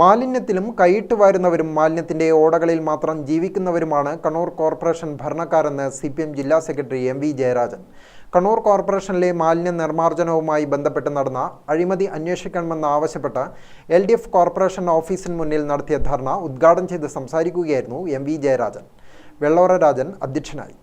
മാലിന്യത്തിലും കൈയിട്ട് വാരുന്നവരും മാലിന്യത്തിന്റെ ഓടകളിൽ മാത്രം ജീവിക്കുന്നവരുമാണ് കണ്ണൂർ കോർപ്പറേഷൻ ഭരണക്കാരെന്ന് സി പി എം ജില്ലാ secretary M V Jayarajan. Kannur കോർപ്പറേഷനിലെ മാലിന്യ നിർമ്മാർജനവുമായി ബന്ധപ്പെട്ട് നടന്ന അഴിമതി അന്വേഷിക്കണമെന്നാവശ്യപ്പെട്ട് എൽ ഡി എഫ് കോർപ്പറേഷൻ ഓഫീസിന് മുന്നിൽ നടത്തിയ ധർണ ഉദ്ഘാടനം ചെയ്ത് സംസാരിക്കുകയായിരുന്നു എം വി ജയരാജൻ. വെള്ളോറ രാജൻ അധ്യക്ഷനായി.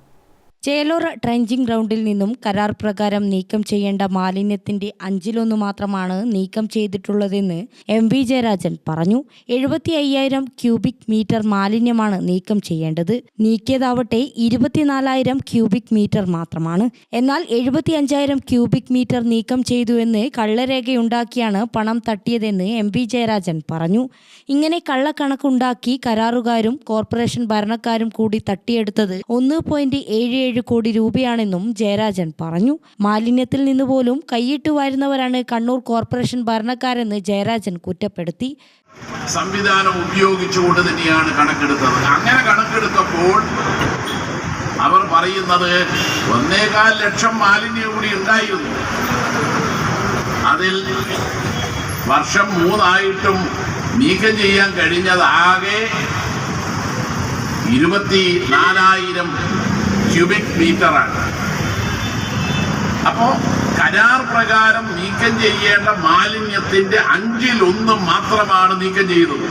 ചേലോർ ട്രെഞ്ചിങ് ഗ്രൗണ്ടിൽ നിന്നും കരാർ പ്രകാരം നീക്കം ചെയ്യേണ്ട മാലിന്യത്തിന്റെ അഞ്ചിലൊന്ന് മാത്രമാണ് നീക്കം ചെയ്തിട്ടുള്ളതെന്ന് എം വി ജയരാജൻ പറഞ്ഞു. എഴുപത്തി അയ്യായിരം ക്യൂബിക് മീറ്റർ മാലിന്യമാണ് നീക്കം ചെയ്യേണ്ടത്. നീക്കിയതാവട്ടെ ഇരുപത്തിനാലായിരം ക്യൂബിക് മീറ്റർ മാത്രമാണ്. എന്നാൽ എഴുപത്തി അഞ്ചായിരം ക്യൂബിക് മീറ്റർ നീക്കം ചെയ്തുവെന്ന് കള്ളരേഖയുണ്ടാക്കിയാണ് പണം തട്ടിയതെന്ന് എം വി ജയരാജൻ പറഞ്ഞു. ഇങ്ങനെ കള്ളക്കണക്കുണ്ടാക്കി കരാറുകാരും കോർപ്പറേഷൻ ഭരണക്കാരും കൂടി തട്ടിയെടുത്തത് ഒന്ന് പോയിന്റ് ഏഴ് ഏഴ് കോടി രൂപയാണെന്നും ജയരാജൻ പറഞ്ഞു. മാലിന്യത്തിൽ നിന്ന് പോലും കൈയിട്ട് വാരുന്നവരാണ് കണ്ണൂർ കോർപ്പറേഷൻ ഭരണക്കാരെന്ന് ജയരാജൻ കുറ്റപ്പെടുത്തി. സംവിധാനം ഉപയോഗിച്ചുകൊണ്ട് തന്നെയാണ് കണക്കെടുത്തത്. അങ്ങനെ കണക്കെടുത്തപ്പോൾ അവർ പറയുന്നത് ഒന്നേകാൽ ലക്ഷം മാലിന്യം കൂടി ഉണ്ടായിരുന്നു. അതിൽ വർഷം മൂന്നായിട്ടും നീക്കം ചെയ്യാൻ കഴിഞ്ഞത് ആകെ ഇരുപത്തി നാലായിരം ക്യൂബിക് മീറ്ററാണ്. അപ്പോ കരാർ പ്രകാരം നീക്കം ചെയ്യേണ്ട മാലിന്യത്തിന്റെ അഞ്ചിൽ ഒന്ന് മാത്രമാണ് നീക്കം ചെയ്തത്.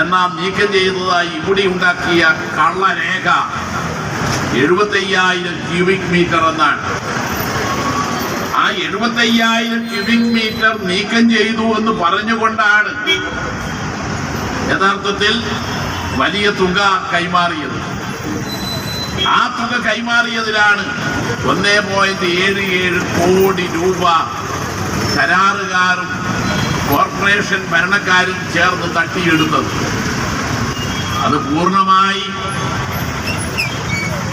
എന്നാൽ നീക്കം ചെയ്തതായി ഇവിടെ ഉണ്ടാക്കിയ കള്ളരേഖ എഴുപത്തയ്യായിരം ക്യൂബിക് മീറ്റർ എന്നാണ്. ആ എഴുപത്തയ്യായിരം ക്യൂബിക് മീറ്റർ നീക്കം ചെയ്തു എന്ന് പറഞ്ഞുകൊണ്ടാണ് യഥാർത്ഥത്തിൽ വലിയ തുക കൈമാറിയത്. തുക കൈമാറിയതിലാണ് ഒന്നേ പോയിന്റ് ഏഴ് ഏഴ് കോടി രൂപ കരാറുകാരും കോർപ്പറേഷൻ ഭരണക്കാരും ചേർന്ന് തട്ടിയെടുത്തത്. അത് പൂർണമായി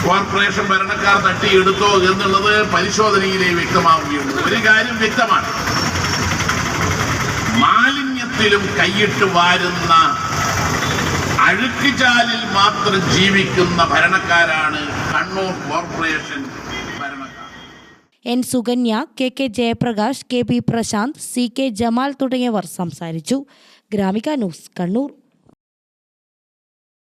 കോർപ്പറേഷൻ ഭരണക്കാർ തട്ടിയെടുത്തോ എന്നുള്ളത് പരിശോധനയിലെ വ്യക്തമാവുകയുള്ളൂ. ഒരു കാര്യം വ്യക്തമാണ്. മാലിന്യത്തിലും കൈയിട്ട് വാരുന്ന അഴുക്കുചാലിൽ മാത്രം ജീവിക്കുന്ന ഭരണക്കാരാണ് Kannur corporation N Sukanya K K Jayaprakash K P Prashanth C K Jamal തുടങ്ങിയവർ സംസാരിച്ചു. ഗ്രാമിക ന്യൂസ് കണ്ണൂർ.